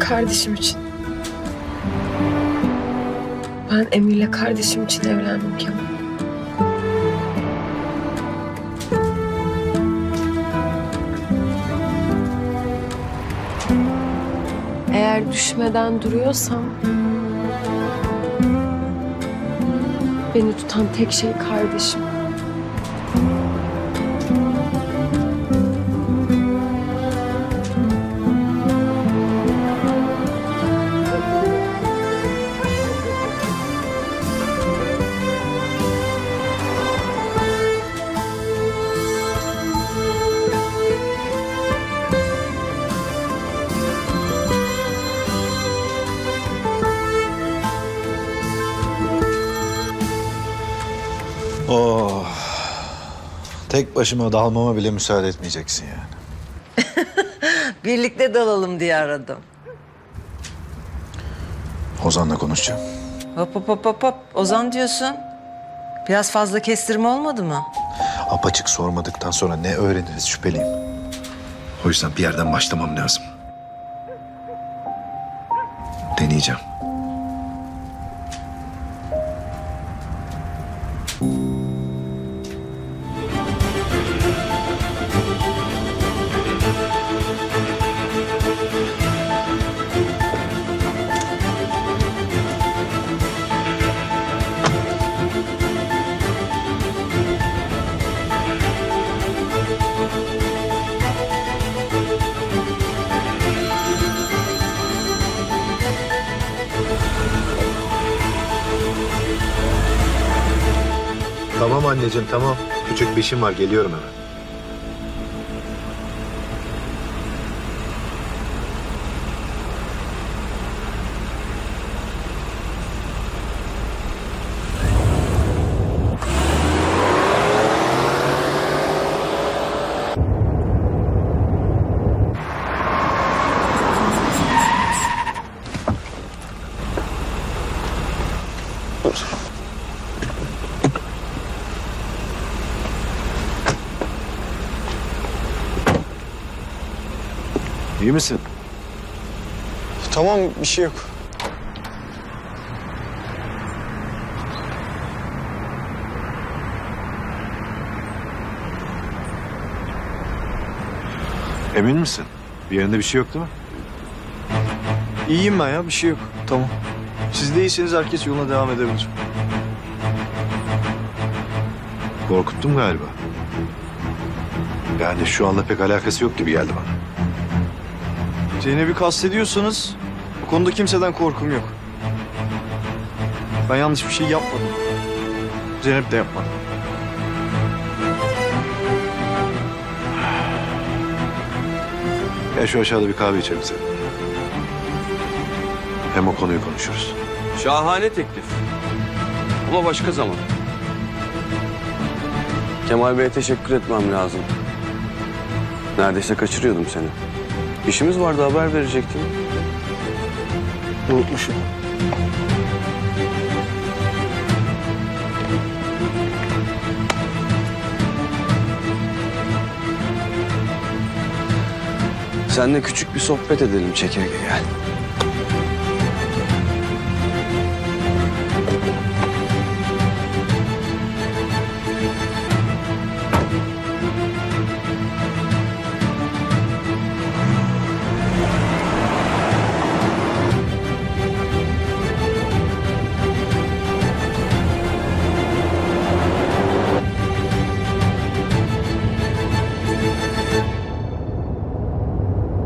Kardeşim için. Ben Emir'le kardeşim için evlendim Kemal. Eğer düşmeden duruyorsam beni tutan tek şey kardeşim. Oh. Tek başıma dalmama bile müsaade etmeyeceksin yani. Birlikte dalalım diye aradım. Ozan'la konuşacağım. Hop hop hop hop hop. Ozan diyorsun. Biraz fazla kestirme olmadı mı? Apaçık sormadıktan sonra ne öğreniriz şüpheliyim. O yüzden bir yerden başlamam lazım. Deneyeceğim. Tamam anneciğim tamam. Küçük bir işim var geliyorum hemen. İyi misin? Tamam bir şey yok. Emin misin? Bir yerinde bir şey yok değil mi? İyiyim ben ya bir şey yok. Tamam. Siz de iyisiniz herkes yoluna devam edebilir. Korkuttum galiba. Yani şu anda pek alakası yok gibi geldi bana. Zeynep'i kastediyorsanız bu konuda kimseden korkum yok. Ben yanlış bir şey yapmadım. Zeynep de yapmadı. Gel şu aşağıda bir kahve içelim seninle. Hem o konuyu konuşuruz. Şahane teklif. Ama başka zaman. Kemal Bey'e teşekkür etmem lazım. Neredeyse kaçırıyordum seni. İşimiz vardı haber verecektim. Unutmuşum. Seninle küçük bir sohbet edelim çekirge gel.